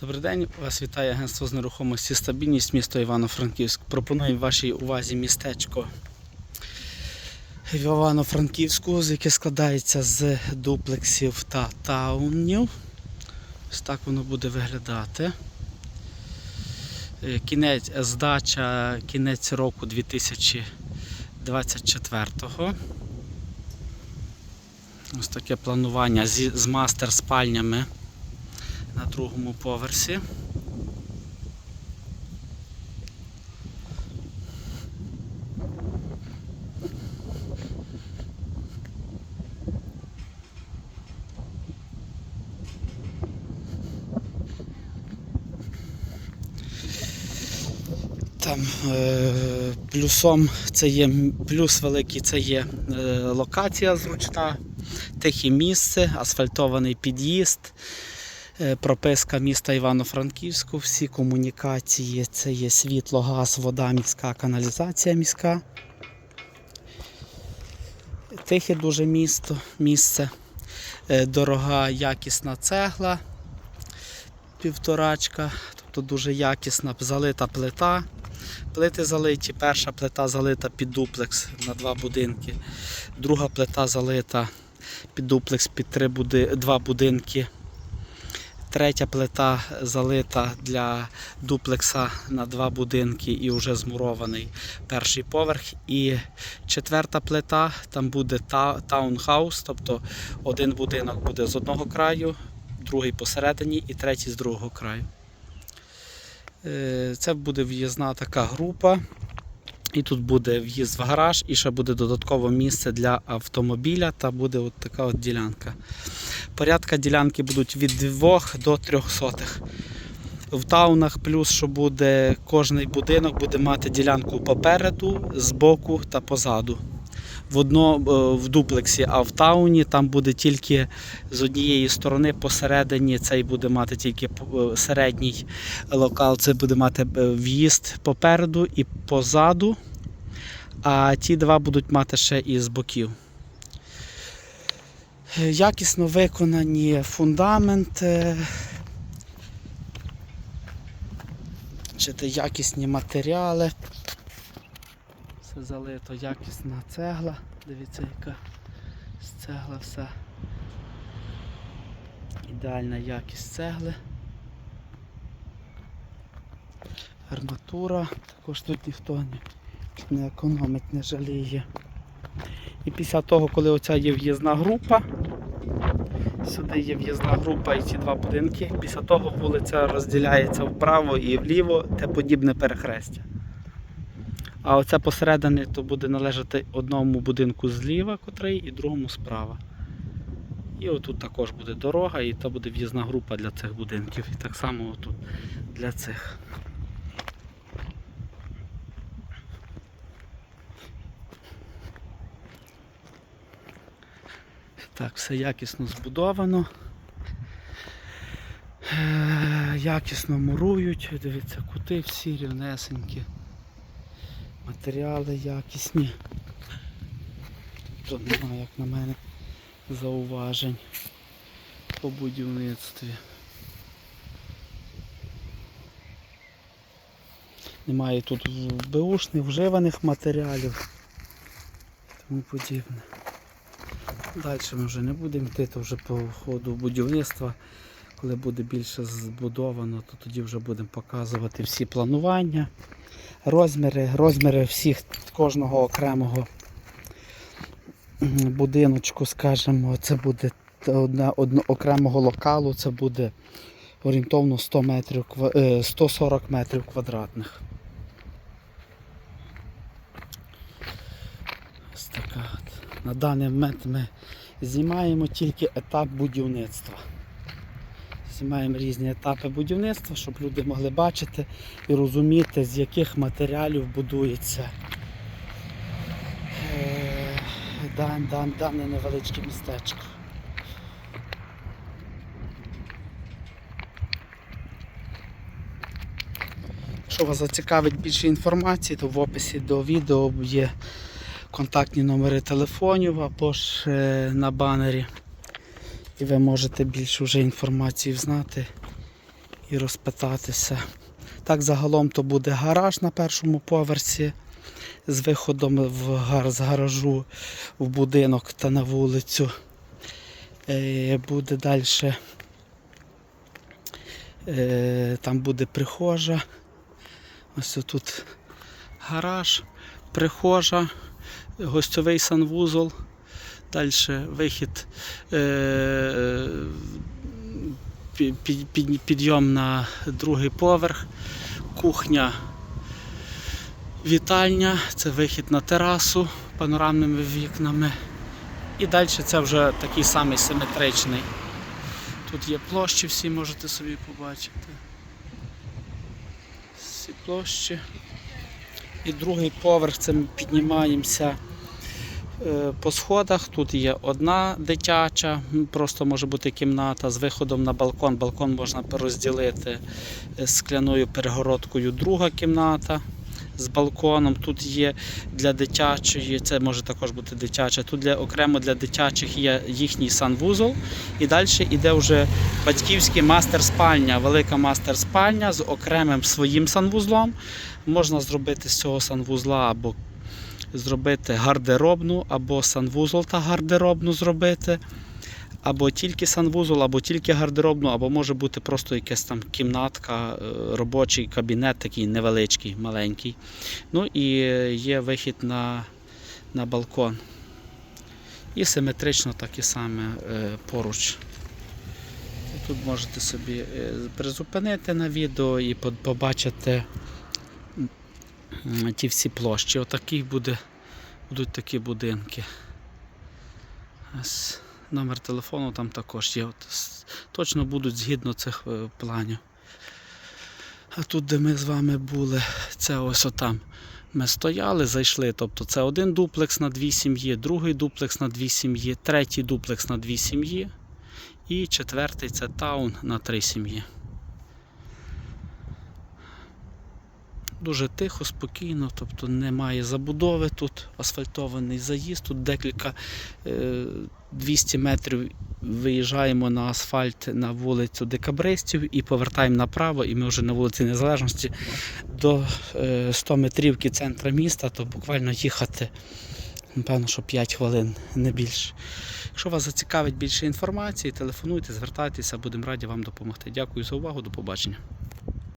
Добрий день, вас вітає агентство з нерухомості стабільність місто Івано-Франківськ. Пропоную вашій увазі містечко в Івано-Франківську, яке складається з дуплексів та таунів. Ось так воно буде виглядати. Е, Кінець здача кінець року 2024. Ось таке планування з мастер спальнями на другому поверсі. Там е, плюсом це є плюс великий це є е, локація зручна, тихе місце, асфальтований під'їзд. Е, Прописка міста Івано-Франківську, всі комунікації, це є світло, газ, вода міська, каналізація міська. Тихе дуже місто, місце. Е, Дорога якісна цегла, півторачка, тобто дуже якісна залита плита. Плити залиті, перша плита залита під дуплекс на два будинки, друга плита залита під дуплекс під три буди... два будинки. Третя плита залита для дуплекса на два будинки і вже змурований перший поверх. І четверта плита, там буде та- таунхаус, тобто один будинок буде з одного краю, другий посередині і третій з другого краю. Е, Це буде в'їзна така група. І тут буде в'їзд в гараж, і ще буде додаткове місце для автомобіля, та буде от така от ділянка. Порядка ділянки будуть від 2 до 3 сотих. В таунах плюс, що буде кожний будинок буде мати ділянку попереду, збоку та позаду. В, одно, е, в дуплексі, а в тауні там буде тільки з однієї сторони посередині цей буде мати тільки е, середній локал, це буде мати е, в'їзд попереду і позаду, а ті два будуть мати ще і з боків. Якісно виконані фундамент. е, Чи якісні матеріали. Все залито якісна цегла. Дивіться, яка з цегла все. Ідеальна якість цегли. Арматура, також тут ніхто не економить, не жаліє. І після того, коли оця є в'їзна група, сюди є в'їзна група і ці два будинки, після того вулиця розділяється вправо і вліво, те подібне перехрестя. А оце посередині то буде належати одному будинку зліва, котрий, і другому справа. І отут також буде дорога, і то буде в'їзна група для цих будинків. І так само отут для цих. Так, все якісно збудовано. Е, Якісно мурують, дивіться, кути всі рівнесенькі. Матеріали якісні. Тут немає, як на мене, зауважень по будівництві. Немає тут беушних, вживаних матеріалів і тому подібне. Далі ми вже не будемо йти, то вже по ходу будівництва. Коли буде більше збудовано, то тоді вже будемо показувати всі планування, розміри, розміри всіх кожного окремого будиночку, скажімо, це буде одна, одно, окремого локалу, це буде орієнтовно 100 метрів, е, 140 метрів квадратних. Ось така. На даний момент ми знімаємо тільки етап будівництва. Знімаємо різні етапи будівництва, щоб люди могли бачити і розуміти, з яких матеріалів будується е, дан- дан- дане невеличке містечко. Якщо вас зацікавить більше інформації, то в описі до відео є контактні номери телефонів або ж е, на банері. І ви можете більше вже інформації знати і розпитатися. Так, загалом то буде гараж на першому поверсі з виходом в гар, з гаражу в будинок та на вулицю. Е, буде далі. Е, там буде прихожа. Ось тут гараж, прихожа, гостьовий санвузол. Далі вихід, е, пі- пі- пі- підйом на другий поверх, кухня, вітальня, це вихід на терасу панорамними вікнами. І далі це вже такий самий симетричний. Тут є площі, всі можете собі побачити. Всі площі. І другий поверх це ми піднімаємося е, по сходах. Тут є одна дитяча, просто може бути кімната з виходом на балкон. Балкон можна розділити скляною перегородкою. Друга кімната з балконом. Тут є для дитячої, це може також бути дитяча. Тут для, окремо для дитячих є їхній санвузол. І далі йде вже батьківський мастер-спальня, велика мастер-спальня з окремим своїм санвузлом. Можна зробити з цього санвузла або зробити гардеробну, або санвузол та гардеробну зробити. Або тільки санвузол, або тільки гардеробну, або може бути просто якась там кімнатка, е, робочий кабінет, такий невеличкий, маленький. Ну і є вихід на, на балкон. І симетрично так і саме е, поруч. Тут можете собі е, призупинити на відео і побачити ті всі площі. Отакі буде, будуть такі будинки. Ось номер телефону там також є. От, точно будуть згідно цих е, планів. А тут, де ми з вами були, це ось отам. Ми стояли, зайшли. Тобто це один дуплекс на дві сім'ї, другий дуплекс на дві сім'ї, третій дуплекс на дві сім'ї. І четвертий це таун на три сім'ї. Дуже тихо, спокійно, тобто немає забудови тут, асфальтований заїзд, тут декілька е, 200 метрів виїжджаємо на асфальт на вулицю Декабристів і повертаємо направо, і ми вже на вулиці Незалежності до е, 100 метрівки центра міста, то буквально їхати, напевно, що 5 хвилин, не більше. Якщо вас зацікавить більше інформації, телефонуйте, звертайтеся, будемо раді вам допомогти. Дякую за увагу, до побачення.